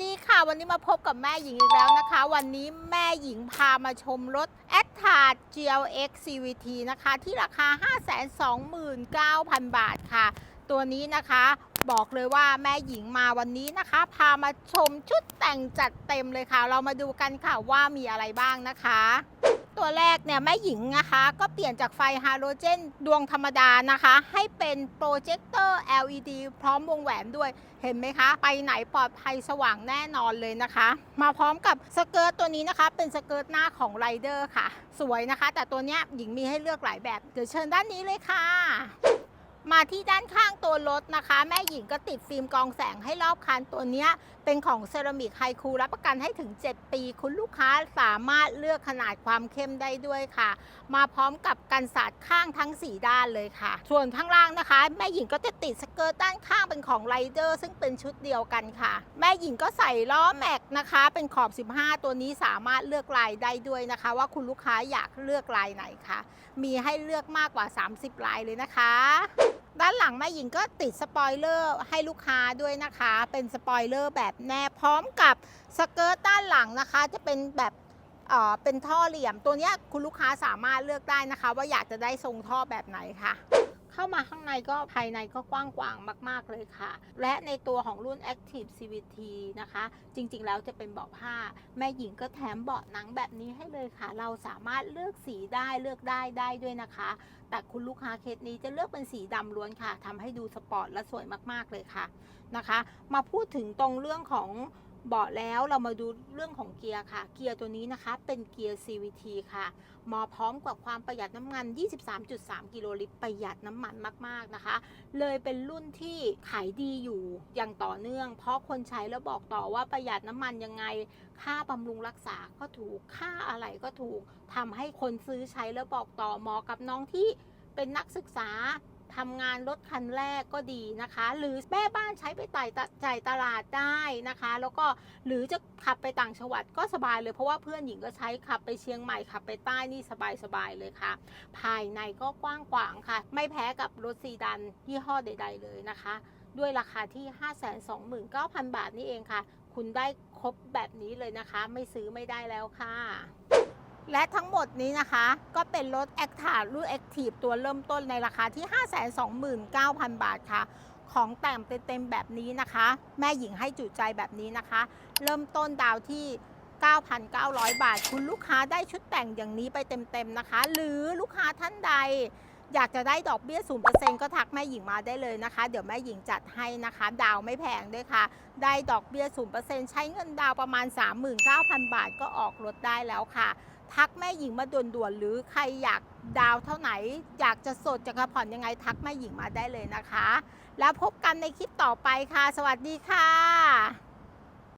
ดีค่ะ วันนี้มาพบกับแม่หญิงอีกแล้วนะคะ วันนี้แม่หญิงพามาชมรถ a t t a GLX CVT นะคะ ที่ราคา 529,000 บาทค่ะ ตัวนี้นะคะบอกเลยว่าแม่หญิงมาวันนี้นะคะ พามาชมชุดแต่งจัดเต็มเลยค่ะ เรามาดูกันค่ะว่ามีอะไรบ้างนะคะ ตัวแรกเนี่ยแม่หญิงนะคะ ก็เปลี่ยนจากไฟฮาโลเจนดวงธรรมดานะคะ ให้เป็นโปรเจคเตอร์ LED พร้อมวงแหวนด้วยเห็นไหมคะ ไปไหนปลอดภัยสว่างแน่นอนเลยนะคะ มาพร้อมกับสเกิร์ตตัวนี้นะคะ เป็นสเกิร์ตหน้าของไรเดอร์ค่ะ สวยนะคะ แต่ตัวเนี้ยหญิงมีให้เลือกหลายแบบ เดี๋ยวเชิญด้านนี้เลยค่ะ มาที่ด้านข้างตัวรถนะคะ แม่หญิงก็ติดฟิล์มกองแสงให้รอบคันตัวนี้เป็นของเซรามิกไฮคูรับประกันให้ถึง 7 ปี คุณลูกค้าสามารถเลือกขนาดความเข้มได้ด้วยค่ะ มาพร้อมกับกันสาดข้างทั้ง 4 ด้านเลยค่ะ ส่วนข้างล่างนะคะ แม่หญิงก็จะติดสเกิร์ตด้านข้างเป็นของไรเดอร์ซึ่งเป็นชุดเดียวกันค่ะ แม่หญิงก็ใส่ล้อแม็กนะคะ เป็นขอบ 15 ตัวนี้สามารถเลือกลายได้ด้วยนะคะ ว่าคุณลูกค้าอยากเลือกลายไหนค่ะมีให้เลือกมากกว่า 30 ลายเลยนะคะ ด้านหลังแม่หญิงก็ติดสปอยเลอร์ให้ลูกค้าด้วยนะคะ เป็นสปอยเลอร์แบบแนบพร้อมกับสเกิร์ตด้านหลังนะคะ จะเป็นแบบเออเป็นท่อเหลี่ยมตัวนี้คุณลูกค้าสามารถเลือกได้นะคะ ว่าอยากจะได้ทรงท่อแบบไหนค่ะ เข้ามาข้างในก็ภายในก็กว้างขวางมาก ๆ เลยค่ะ และในตัวของรุ่น Active CVT นะคะ จริง ๆ แล้วจะเป็นเบาะผ้า แม่หญิงก็แถมเบาะหนังแบบนี้ให้เลยค่ะ เราสามารถเลือกสีได้เลือกได้ได้ด้วยนะคะ แต่คุณลูกค้าเคสนี้จะเลือกเป็นสีดำล้วนค่ะทำให้ดูสปอร์ตและสวยมากๆเลยค่ะนะคะ มาพูดถึงตรงเรื่องของ เบาะแล้วเรามาดูเรื่องของเกียร์ค่ะ เกียร์ตัวนี้นะคะ เป็นเกียร์ CVT ค่ะมาพร้อมกับความประหยัดน้ำมัน 23.3 กิโลลิตรประหยัดน้ำมันมากๆนะคะ เลยเป็นรุ่นที่ขายดีอยู่อย่างต่อเนื่อง เพราะคนใช้แล้วบอกต่อว่าประหยัดน้ำมันยังไง ค่าบำรุงรักษาก็ถูก ค่าอะไรก็ถูกทำให้คนซื้อใช้แล้วบอกต่อเหมอกับน้องที่เป็นนักศึกษา ทำงานรถคันแรกก็ดีนะคะ หรือแม่บ้านใช้ไปไต่ตะจ่ายตลาดได้นะคะ แล้วก็หรือจะขับไปต่างจังหวัดก็สบายเลยเพราะว่าเพื่อนหญิงก็ใช้ขับไปเชียงใหม่ขับไปใต้นี่สบายๆเลยค่ะ ภายในก็กว้างขวางค่ะ ไม่แพ้กับรถซีดันยี่ห้อใด ๆ เลยนะคะ ด้วยราคาที่ 529,000 บาทนี่เองค่ะ คุณได้ครบแบบนี้เลยนะคะ ไม่ซื้อไม่ได้แล้วค่ะ และทั้งหมดนี้นะคะก็เป็นรถ a c t a รุ่น Active ตัวเริ่มต้นในราคาที่ 529,000 บาทค่ะ ของแต่งเต็มๆแบบนี้นะคะ แม่หญิงให้จุใจแบบนี้นะคะ เริ่มต้นดาวที่ 9,900 บาท คุณลูกค้าได้ชุดแต่งอย่างนี้ไปเต็มๆนะคะ หรือลูกค้าท่านใด อยากจะได้ดอกเบี้ย 0%ก็ทักแม่หญิงมาได้เลยนะคะ เดี๋ยวแม่หญิงจัดให้นะคะ ดาวไม่แพงด้วยค่ะ ได้ดอกเบี้ย 0%ใช้เงินดาวประมาณ 39,000 บาทก็ออกรถได้แล้วค่ะ ทักแม่หญิงมาด่วนๆหรือใครอยากดาวเท่าไหน อยากจะสดจะกระผ่อนยังไงทักแม่หญิงมาได้เลยนะคะ แล้วพบกันในคลิปต่อไปค่ะ สวัสดีค่ะ